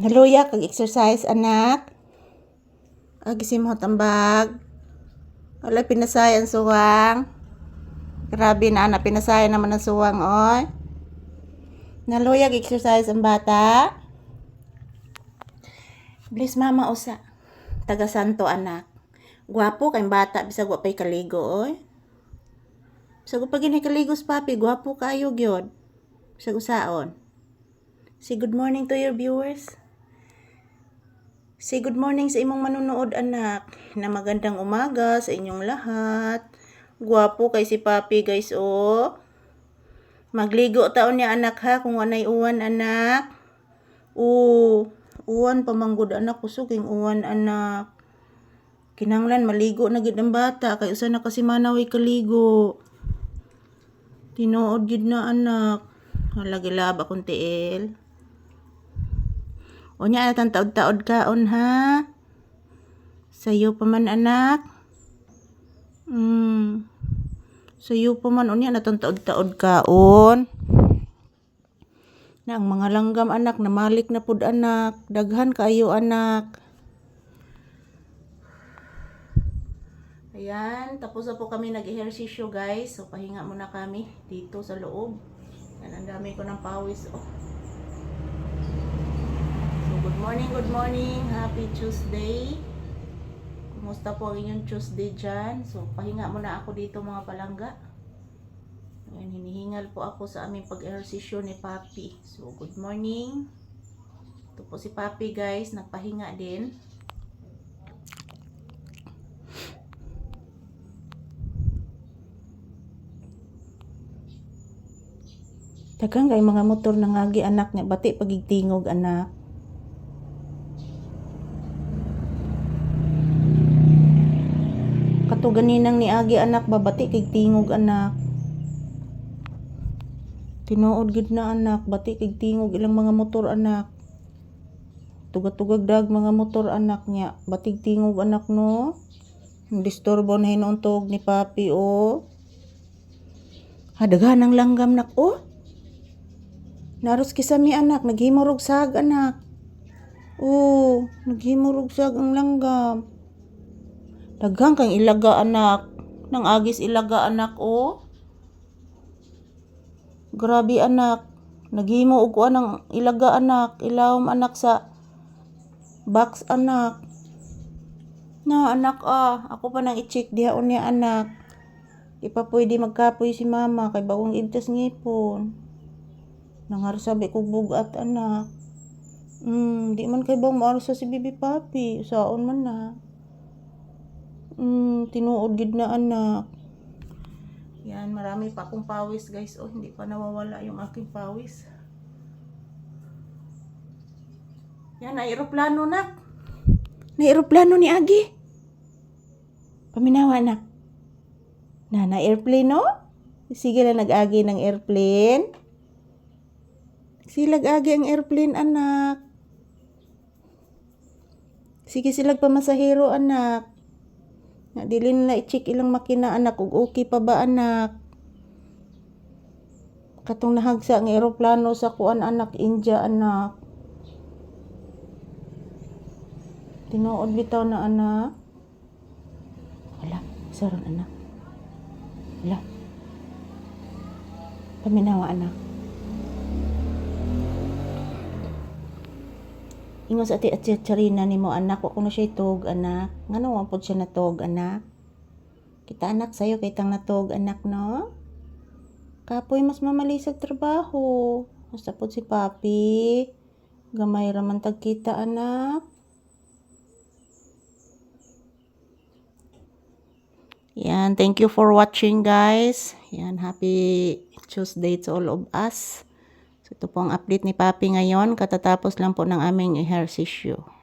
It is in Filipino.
Naluya kag exercise anak. Agisim mo tambag. Wala pinasayan suwang. Grabe na anak pinasayan naman ang suwang oy. Naluya exercise ang bata. Bless mama usa. Taga Santo anak. Gwapo kay bata bisag wa pay kaligo oy. Bisag pag gini kaligo sa papi, gwapo kayo gyud. Bisag usaon. Say good morning to your viewers. Say good morning sa imong manunood anak. Na magandang umaga sa inyong lahat. Gwapo kay si Papi guys oh. Magligo taon niya anak ha kung anay uwan anak. Oo, uwan pamanggod anak kusog king uwan anak. Kinanglan maligo na gid ang bata kay usa na kasi manaway kaligo. Tinuod gid na anak. Halagi laba kung tiil. O niya atang taod-taod kaon ha. Sayo pa man anak. Mm. Sayo pa man unya natang taod-taod kaon. Na ang mga langgam anak namalik na pud anak. Daghan kayo anak. Ayan, tapos na po kami nag-ehersisyo guys. So pahinga muna kami dito sa loob. Yan, ang dami ko ng pawis. Oh. Morning, good morning. Happy Tuesday. Kumusta po inyong Tuesday dyan? So pahinga muna ako dito mga palangga. Ayan, hinihingal po ako sa aming pag-ehersisyo ni Papi. So good morning. Ito po si Papi guys, nagpahinga din. Daghang kay mga motor nangagi anak niya bati pagigtingog anak. Kato ganinang ni agi anak babati kay tingog anak. Tinuod gid na anak bati kay tingog ilang mga motor anak. Tugag-tugag dag mga motor anak niya. Batig tingog anak no. Disturbo na hinuntog ni papi o. Hadagan ang langgam nak o. Naros kisami anak, naghimurog sag anak. Oo, naghimurog sag ang langgam. Daghang kang ilaga anak. Nang agis ilaga anak o. Grabe anak. Naghimo og kuan ang ilaga anak. Ilawom anak sa box anak. Na anak ah, ako pa nang i-check diha unya anak. Di pwede magkapoy si mama kay bawang ibtas ngipon. Nangarsabi ko bugat anak. Hmm, di man kay bang maarsa si bibi papi. Saon man na. Hmm, tinuod gid na anak. Yan, marami pa akong pawis guys. Oh, hindi pa nawawala yung aking pawis. Yan, na aeroplano nak. Na aeroplano ni Agi. Paminawa nak. Na, na airplane no? Sige na nag-agi ng airplane. Silag agi ang airplane anak. Sige silag pamasahero anak. Dili na i-check ilang makina anak ug okay pa ba anak. Katong nahagsa ang eroplano sa kuan anak India anak. Tinuod bitaw na anak. Wala, saron anak. Wala. Paminawa anak. Ingon sa ati at tsarina ni mo anak, wa ko na siya itog anak. Nga naman po siya natog anak. Kita anak sa'yo kay tang natog anak no. Kapoy mas mamalisag trabaho. Basta po si papi. Gamay raman tag kita anak. Yan, thank you for watching guys. Yan, happy Tuesday to all of us. Ito po ang update ni Papi ngayon. Katatapos lang po ng aming ehersisyo.